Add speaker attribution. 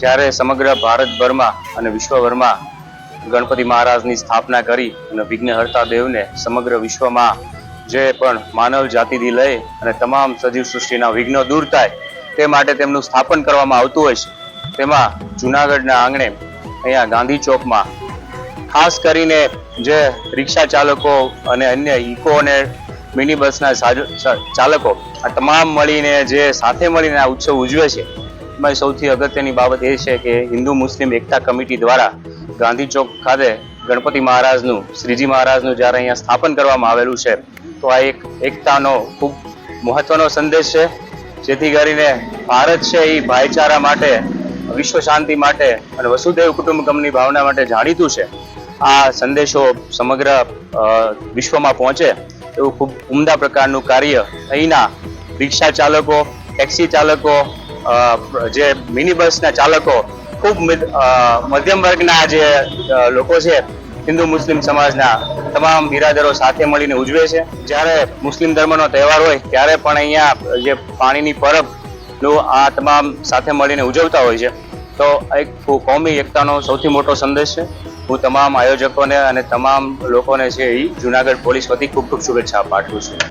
Speaker 1: જ્યારે સમગ્ર ભારતભરમાં અને વિશ્વભરમાં ગણપતિ મહારાજની સ્થાપના કરી અને વિઘ્નહર્તા દેવને સમગ્ર વિશ્વમાં જે પણ માનવ જાતિથી લઈ અને તમામ સજીવ સૃષ્ટિના વિઘ્નો દૂર થાય તે માટે તેમનું સ્થાપન કરવામાં આવતું હોય છે. તેમાં જુનાગઢના આંગણે અહીંયા ગાંધી ચોકમાં ખાસ કરીને જે રિક્ષા ચાલકો અને અન્ય ઇકો અને મિની બસના ચાલકો આ તમામ મળીને જે સાથે મળીને આ ઉત્સવ ઉજવે છે એમાં સૌથી અગત્યની બાબત એ છે કે હિન્દુ મુસ્લિમ એકતા કમિટી દ્વારા ગાંધી ચોક ખાતે ગણપતિ મહારાજનું, શ્રીજી મહારાજનું જ્યારે અહીંયા સ્થાપન કરવામાં આવેલું છે, તો આ એક એકતાનો ખૂબ મહત્વનો સંદેશ છે. જેથી કરીને ભારત છે એ ભાઈચારા માટે, વિશ્વ શાંતિ માટે અને વસુદેવ કુટુંબકમની ભાવના માટે જાણીતું છે. આ સંદેશો સમગ્ર વિશ્વમાં પહોંચે એવું ખૂબ ઉમદા પ્રકારનું કાર્ય અહીંના રિક્ષા ચાલકો, ટેક્સી ચાલકો જે મિની બસના ચાલકો, ખૂબ મધ્યમ વર્ગના જે લોકો છે, હિન્દુ મુસ્લિમ સમાજના તમામ બિરાદરો સાથે મળીને ઉજવે છે. જ્યારે મુસ્લિમ ધર્મનો તહેવાર હોય, ત્યારે પણ અહીંયા જે પાણીની પરબનું આ તમામ સાથે મળીને ઉજવતા હોય છે. તો એક કોમી એકતાનો સૌથી મોટો સંદેશ છે. હું તમામ આયોજકોને અને તમામ લોકોને છે એ જુનાગઢ પોલીસ વતી ખૂબ ખૂબ શુભેચ્છા પાઠવું છું.